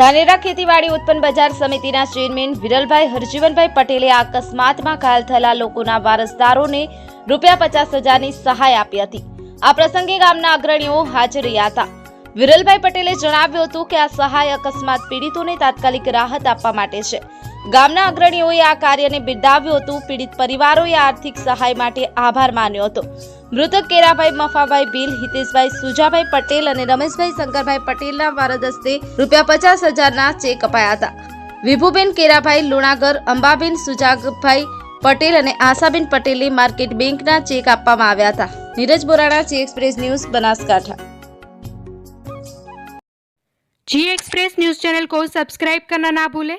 ધાનેરા ખેતીવાડી ઉત્પન્ન બજાર સમિતિના ચેરમેન વિરલભાઈ હરજીવનભાઈ પટેલે આ અકસ્માતમાં ઘાયલ થયેલા લોકોના વારસદારોને રૂપિયા પચાસ હજારની સહાય આપી હતી. આ પ્રસંગે ગામના અગ્રણીઓ હાજર રહ્યા હતા. વિરલભાઈ પટેલે જણાવ્યું હતું કે આ સહાય અકસ્માત પીડિતોને તાત્કાલિક રાહત આપવા માટે છે. ગામના અગ્રણીઓએ આ કાર્યને બિરદાવ્યું હતું. પીડિત પરિવારોએ આર્થિક સહાય માટે આભાર માન્યો હતો. મૃતક કેરાભાઈ મફાભાઈ બિલ હિતેશભાઈ સુજાભાઈ પટેલ અને રમેશભાઈ શંકરભાઈ પટેલના વારદસ્તે રૂપિયા પચાસ હજારના ચેક અપાયા હતા. વિભુબેન કેરાભાઈ, લુણાગર, અંબાબેન સુજાગભાઈ પટેલ અને આશાબેન પટેલે માર્કેટ બેંકના ચેક આપવામાં આવ્યા હતા. Neeraj Borana, G express news, Banaskantha. G express news channel કો સબસ્ક્રાઇબ કરના ના ભૂલે.